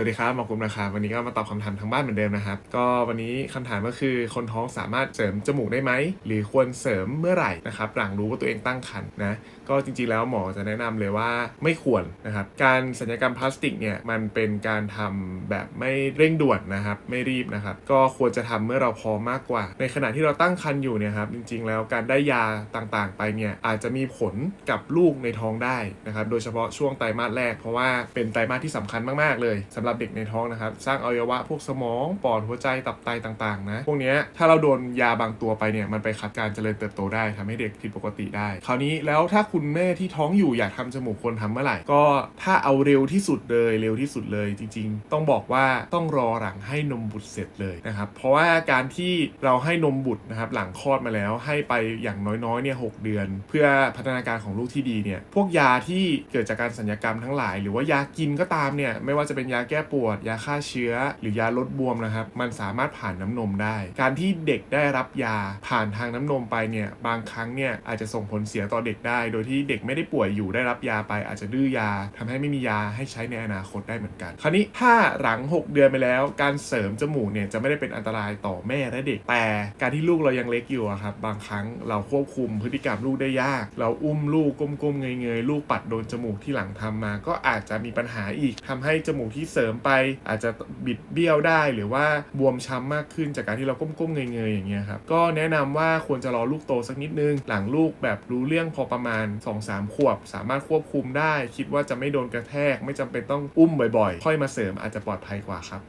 สวัสดีครับหมอกุมนะครับวันนี้ก็มาตอบคำถามทางบ้านเหมือนเดิมนะครับ ก็วันนี้คำถามก็คือคนท้องสามารถเสริมจมูกได้ไหม หรือควรเสริมเมื่อไหร่นะครับหลังรู้ว่าตัวเองตั้งครรภ์นะ ก็จริงๆแล้วหมอจะแนะนำเลยว่าไม่ควรนะครับ การสัญญกรรมพลาสติกเนี่ยมันเป็นการทำแบบไม่เร่งด่วนนะครับ ไม่รีบนะครับ ก็ควรจะทำเมื่อเราพร้อมมากกว่า ในขณะที่เราตั้งครรภ์อยู่เนี่ยครับ จริง ๆ แล้วการได้ยาต่างๆ ไปเนี่ยอาจจะมีผลกับลูกในท้องได้นะครับ โดยเฉพาะช่วงไตรมาสแรก เพราะว่าเป็นไตรมาสที่สำคัญมากๆเลยสำหรับเด็กในท้องนะครับ สร้างอวัยวะพวกสมองปอดหัวใจตับไตต่างๆนะพวกนี้ถ้าเราโดนยาบางตัวไปเนี่ยมันไปขัดการเจริญเติบโตได้ทำให้เด็กผิดปกติได้ คราวนี้แล้วถ้าคุณแม่ที่ท้องอยู่อยากทำจมูกควรทำเมื่อไหร่ ก็ถ้าเอาเร็วที่สุดเลยเร็วที่สุดเลยจริง ๆ ต้องบอกว่าต้องรอหลังให้นมบุตรเสร็จเลยนะครับเพราะว่าการที่เราให้นมบุตรนะครับหลังคลอดมาแล้วให้ไปอย่างน้อยๆเนี่ยหกเดือน เพื่อพัฒนาการของลูกที่ดีเนี่ยพวกยาที่เกิดจากการสัญญกรรมทั้งหลาย หรือว่ายากินก็ตามเนี่ยไม่ว่าจะเป็นยาแก้ปวด ยาฆ่าเชื้อ หรือยาลดบวมนะครับ มันสามารถผ่านน้ำนมได้ การที่เด็กได้รับยาผ่านทางน้ำนมไปเนี่ยบางครั้งเนี่ยอาจจะส่งผลเสียต่อเด็กได้ โดยที่เด็กไม่ได้ป่วยอยู่ได้รับยาไป อาจจะดื้อยาทำให้ไม่มียาให้ใช้ในอนาคตได้เหมือนกัน คราวนี้ถ้าหลัง 6 เดือนไปแล้ว การเสริมจมูกเนี่ยจะไม่ได้เป็นอันตรายต่อแม่และเด็ก แต่การที่ลูกเรายังเล็กอยู่ครับบางครั้งเราควบคุมพฤติกรรมลูกได้ยาก เราอุ้มลูกก้มๆเงยๆลูกปัดโดนจมูกที่หลังทำมา ก็อาจจะมีปัญหาอีกทำให้จมูกที่เสริมไป อาจจะบิดเบี้ยวได้หรือว่าบวมช้ำมากขึ้นจากการที่เราก้มๆเงยๆอย่างเงี้ยครับก็แนะนำว่าควรจะรอลูกโตสักนิดนึง หลังลูกแบบรู้เรื่องพอประมาณ 2-3 ขวบ สามารถควบคุมได้ คิดว่าจะไม่โดนกระแทก ไม่จำเป็นต้องอุ้มบ่อยๆ ค่อยมาเสริมอาจจะปลอดภัยกว่าครับ